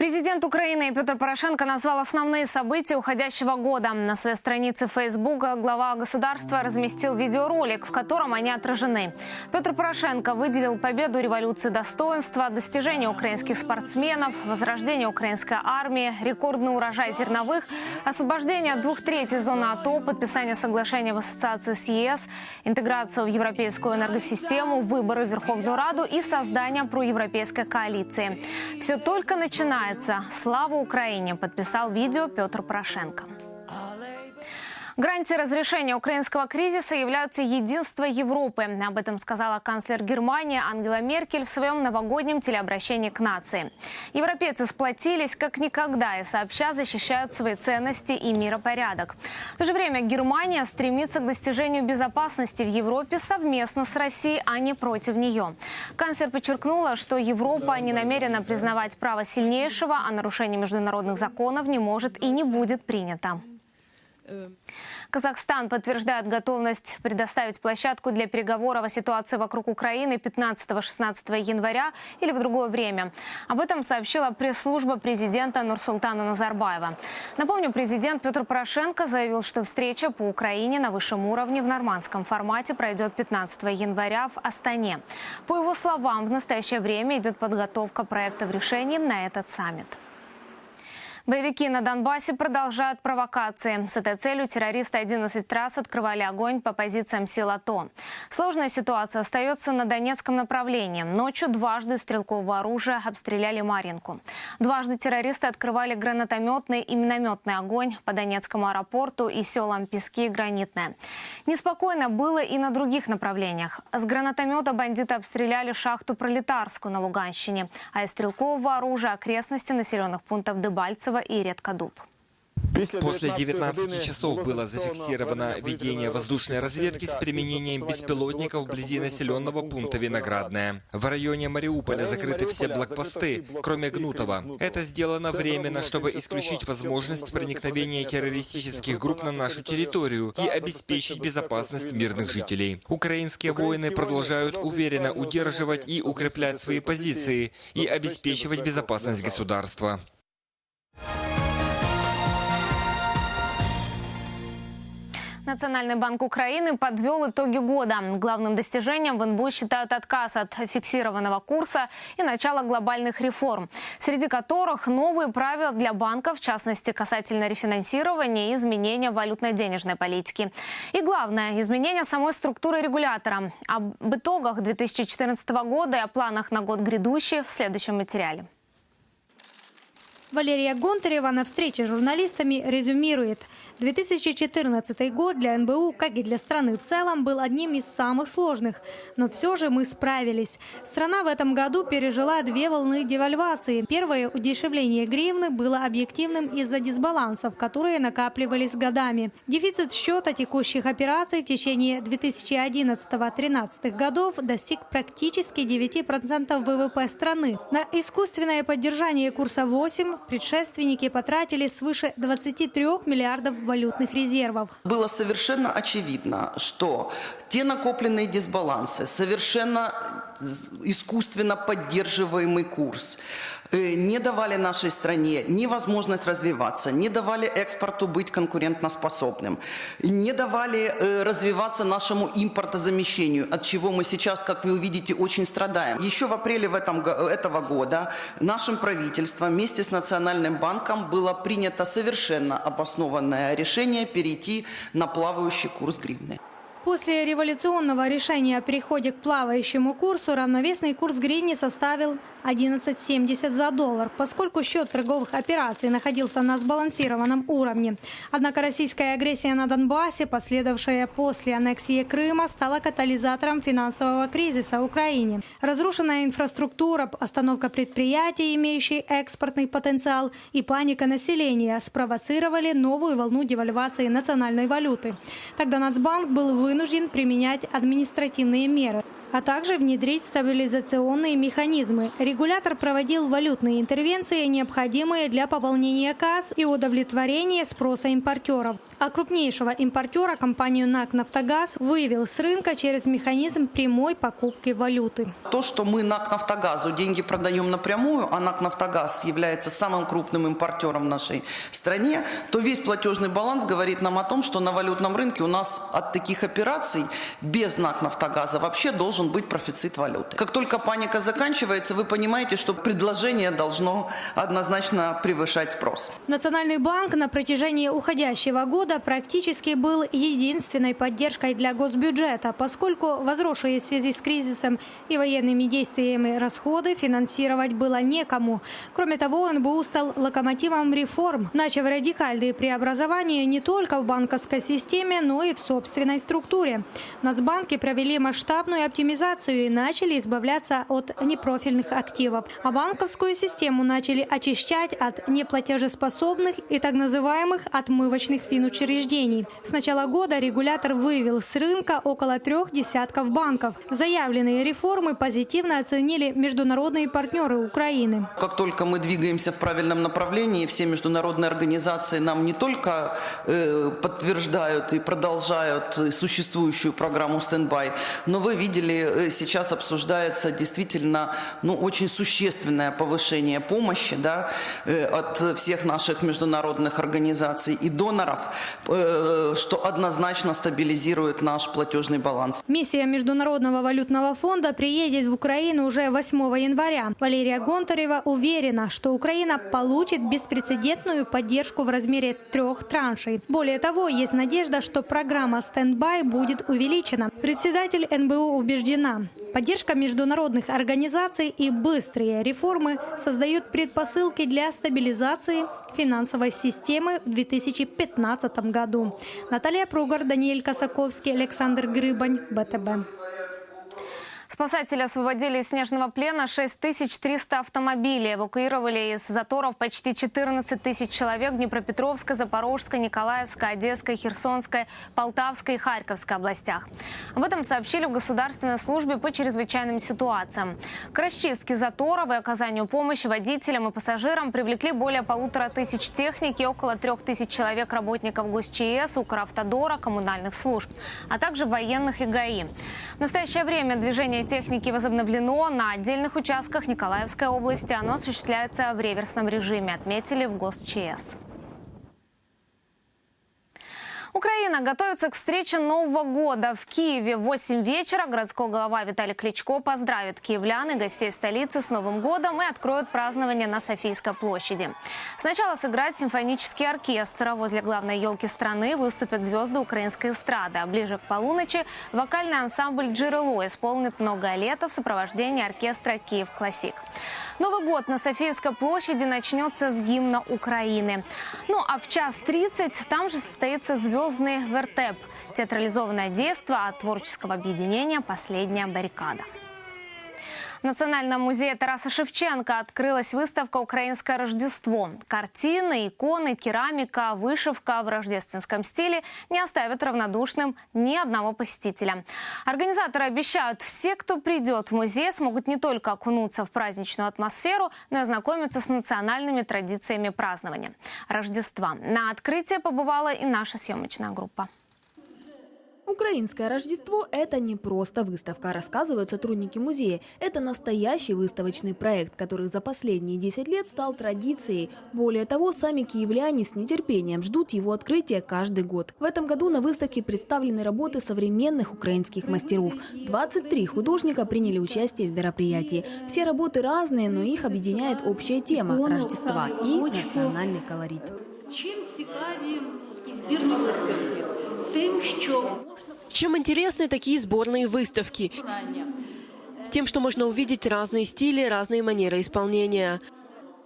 Президент Украины Петр Порошенко назвал основные события уходящего года. На своей странице Facebook глава государства разместил видеоролик, в котором они отражены. Петр Порошенко выделил победу революции достоинства, достижения украинских спортсменов, возрождение украинской армии, рекордный урожай зерновых, освобождение двух третей зоны АТО, подписание соглашения в ассоциации с ЕС, интеграцию в европейскую энергосистему, выборы в Верховную Раду и создание проевропейской коалиции. Все только начинается. Слава Украине! Подписал видео Петр Порошенко. Гарантией разрешения украинского кризиса является единство Европы. Об этом сказала канцлер Германии Ангела Меркель в своем новогоднем телеобращении к нации. Европейцы сплотились как никогда и сообща защищают свои ценности и миропорядок. В то же время Германия стремится к достижению безопасности в Европе совместно с Россией, а не против нее. Канцлер подчеркнула, что Европа не намерена признавать право сильнейшего, а нарушение международных законов не может и не будет принято. Казахстан подтверждает готовность предоставить площадку для переговоров о ситуации вокруг Украины 15-16 января или в другое время. Об этом сообщила пресс-служба президента Нурсултана Назарбаева. Напомню, президент Петр Порошенко заявил, что встреча по Украине на высшем уровне в нормандском формате пройдет 15 января в Астане. По его словам, в настоящее время идет подготовка проектов решений на этот саммит. Боевики на Донбассе продолжают провокации. С этой целью террористы 11 раз открывали огонь по позициям сил АТО. Сложная ситуация остается на Донецком направлении. Ночью дважды стрелкового оружия обстреляли Маринку. Дважды террористы открывали гранатометный и минометный огонь по Донецкому аэропорту и селам Пески и Гранитное. Неспокойно было и на других направлениях. С гранатомета бандиты обстреляли шахту Пролетарскую на Луганщине, а из стрелкового оружия окрестности населенных пунктов Дебальцево и Редкодуб. После 19 часов было зафиксировано ведение воздушной разведки с применением беспилотников вблизи населенного пункта Виноградное. В районе Мариуполя закрыты все блокпосты, кроме Гнутова. Это сделано временно, чтобы исключить возможность проникновения террористических групп на нашу территорию и обеспечить безопасность мирных жителей. Украинские воины продолжают уверенно удерживать и укреплять свои позиции и обеспечивать безопасность государства. Национальный банк Украины подвел итоги года. Главным достижением в НБУ считают отказ от фиксированного курса и начало глобальных реформ, среди которых новые правила для банков, в частности касательно рефинансирования и изменения валютно-денежной политики. И главное – изменение самой структуры регулятора. Об итогах 2014 года и о планах на год грядущий в следующем материале. Валерия Гонтарева на встрече с журналистами резюмирует. 2014 год для НБУ, как и для страны в целом, был одним из самых сложных. Но все же мы справились. Страна в этом году пережила две волны девальвации. Первое удешевление гривны было объективным из-за дисбалансов, которые накапливались годами. Дефицит счета текущих операций в течение 2011-2013 годов достиг практически 9% ВВП страны. На искусственное поддержание курса 8 предшественники потратили свыше 23 миллиардов валютных резервов. Было совершенно очевидно, что те накопленные дисбалансы, совершенно искусственно поддерживаемый курс, э, не давали нашей стране ни возможность развиваться, не давали экспорту быть конкурентоспособным, не давали э, развиваться нашему импортозамещению, от чего мы сейчас, как вы увидите, очень страдаем. Еще в апреле в этом, этого года нашим правительством вместе с Национальным банком было принято совершенно обоснованное решение перейти на плавающий курс гривны. После революционного решения о переходе к плавающему курсу равновесный курс гривни составил 11,70 за доллар, поскольку счет торговых операций находился на сбалансированном уровне. Однако российская агрессия на Донбассе, последовавшая после аннексии Крыма, стала катализатором финансового кризиса в Украине. Разрушенная инфраструктура, остановка предприятий, имеющих экспортный потенциал, и паника населения спровоцировали новую волну девальвации национальной валюты. Тогда Нацбанк был вы вынужден применять административные меры а также внедрить стабилизационные механизмы. Регулятор проводил валютные интервенции, необходимые для пополнения касс и удовлетворения спроса импортеров. А крупнейшего импортера, компанию НАК «Нафтогаз», вывел с рынка через механизм прямой покупки валюты. То, что мы НАК «Нафтогазу» деньги продаем напрямую, а НАК «Нафтогаз» является самым крупным импортером в нашей стране, то весь платежный баланс говорит нам о том, что на валютном рынке у нас от таких операций без НАК «Нафтогаза» вообще должен быть профицит валюты. Как только паника заканчивается, вы понимаете, что предложение должно однозначно превышать спрос. Национальный банк на протяжении уходящего года практически был единственной поддержкой для госбюджета, поскольку возросшие в связи с кризисом и военными действиями расходы финансировать было некому. Кроме того, НБУ стал локомотивом реформ, начав радикальные преобразования не только в банковской системе, но и в собственной структуре. Нацбанки провели масштабную оптимизацию и начали избавляться от непрофильных активов. А банковскую систему начали очищать от неплатежеспособных и так называемых отмывочных финучреждений. С начала года регулятор вывел с рынка около трех десятков банков. Заявленные реформы позитивно оценили международные партнеры Украины. Как только мы двигаемся в правильном направлении, все международные организации нам не только э, подтверждают и продолжают существующую программу стендбай, но вы видели, э, сейчас обсуждается действительно ну, очень существенное повышение помощи да, э, от всех наших международных организаций и доноров, э, что однозначно стабилизирует наш платежный баланс. Миссия Международного валютного фонда приедет в Украину уже 8 января. Валерия Гонтарева уверена, что Украина получит беспрецедентную поддержку в размере трех траншей. Более того, есть надежда, что программа «Стендбай» будет увеличена. Председатель НБУ убеждена, поддержка международных организаций и быстрые реформы создают предпосылки для стабилизации финансовой системы в 2015 году. Наталья Пругар, Даниэль Косаковский, Александр Грыбань, БТБ. Спасатели освободили из снежного плена 6300 автомобилей. Эвакуировали из заторов почти 14 тысяч человек в Днепропетровской, Запорожской, Николаевской, Одесской, Херсонской, Полтавской и Харьковской областях. Об этом сообщили в Государственной службе по чрезвычайным ситуациям. К расчистке заторов и оказанию помощи водителям и пассажирам привлекли более полутора тысяч техники, около трех тысяч человек работников ГосЧС, Укравтодора, коммунальных служб, а также военных и ГАИ. В настоящее время движение техники возобновлено на отдельных участках Николаевской области. Оно осуществляется в реверсном режиме, отметили в ГосЧС. Украина готовится к встрече Нового года. В Киеве в 8 вечера городской глава Виталий Кличко поздравит киевлян и гостей столицы с Новым годом и откроет празднование на Софийской площади. Сначала сыграет симфонический оркестр. Возле главной елки страны выступят звезды украинской эстрады. А ближе к полуночи вокальный ансамбль «Джерело» исполнит «Много лета» в сопровождении оркестра «Киев Классик». Новый год на Софийской площади начнется с гимна Украины. Ну а в час 30 там же состоится звездный вертеп – театрализованное действо от творческого объединения «Последняя баррикада». В Национальном музее Тараса Шевченко открылась выставка «Украинское Рождество». Картины, иконы, керамика, вышивка в рождественском стиле не оставят равнодушным ни одного посетителя. Организаторы обещают, все, кто придет в музей, смогут не только окунуться в праздничную атмосферу, но и ознакомиться с национальными традициями празднования Рождества. На открытие побывала и наша съемочная группа. Украинское Рождество – это не просто выставка, рассказывают сотрудники музея. Это настоящий выставочный проект, который за последние 10 лет стал традицией. Более того, сами киевляне с нетерпением ждут его открытия каждый год. В этом году на выставке представлены работы современных украинских мастеров. 23 художника приняли участие в мероприятии. Все работы разные, но их объединяет общая тема – Рождества и национальный колорит. Чим цікаві такі збірні виставки? Тим, що чем интересны такие сборные выставки? Тем, что можно увидеть разные стили, разные манеры исполнения.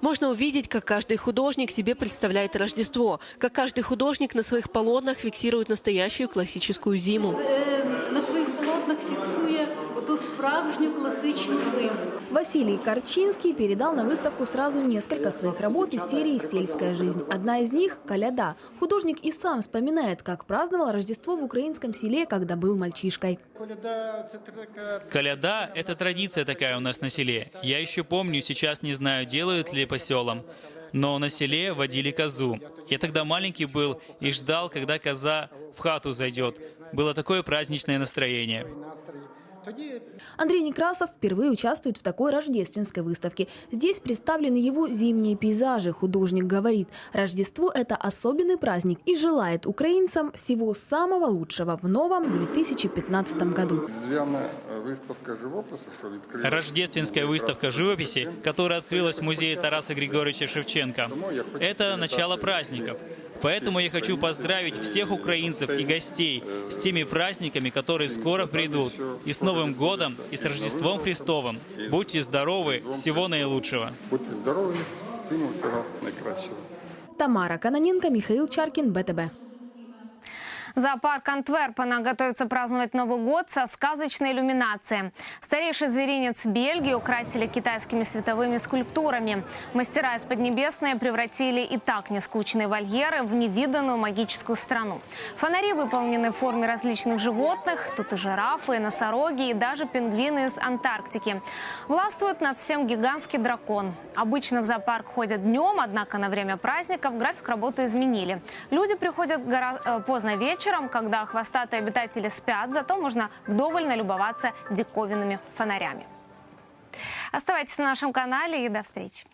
Можно увидеть, как каждый художник себе представляет Рождество, как каждый художник на своих полотнах фиксирует настоящую классическую зиму. Е, на своїх полотнах рисунок оту справжню класичну зиму. Василий Корчинский передал на выставку сразу несколько своих работ из серии «Сельская жизнь». Одна из них – «Коляда». Художник и сам вспоминает, как праздновал Рождество в украинском селе, когда был мальчишкой. Коляда – это традиция такая у нас на селе. Я еще помню, сейчас не знаю, делают ли по селам, но на селе водили козу. Я тогда маленький был и ждал, когда коза в хату зайдет. Было такое праздничное настроение. Андрей Некрасов впервые участвует в такой рождественской выставке. Здесь представлены его зимние пейзажи. Художник говорит, Рождество – это особенный праздник и желает украинцам всего самого лучшего в новом 2015 году. Відкрилася. Рождественская выставка живописи, которая открылась в музее Тараса Григорьевича Шевченко. Это начало праздников. Поэтому я хочу поздравить всех украинцев и гостей с теми праздниками, которые скоро придут. И с Новым годом, и с Рождеством Христовым. Будьте здоровы, всего наилучшего. Будьте здорові, всім всього найкращого. Тамара Каноненко, Михаил Чаркин, БТБ. Зоопарк Антверпена готовится праздновать Новый год со сказочной иллюминацией. Старейший зверинец Бельгии украсили китайскими световыми скульптурами. Мастера из Поднебесной превратили и так нескучные вольеры в невиданную магическую страну. Фонари выполнены в форме различных животных. Тут и жирафы, и носороги, и даже пингвины из Антарктики. Властвует над всем гигантский дракон. Обычно в зоопарк ходят днем, однако на время праздников график работы изменили. Люди приходят э, поздно вечером, когда хвостатые обитатели спят, зато можно вдоволь налюбоваться диковинными фонарями. Оставайтесь на нашем канале и до встречи.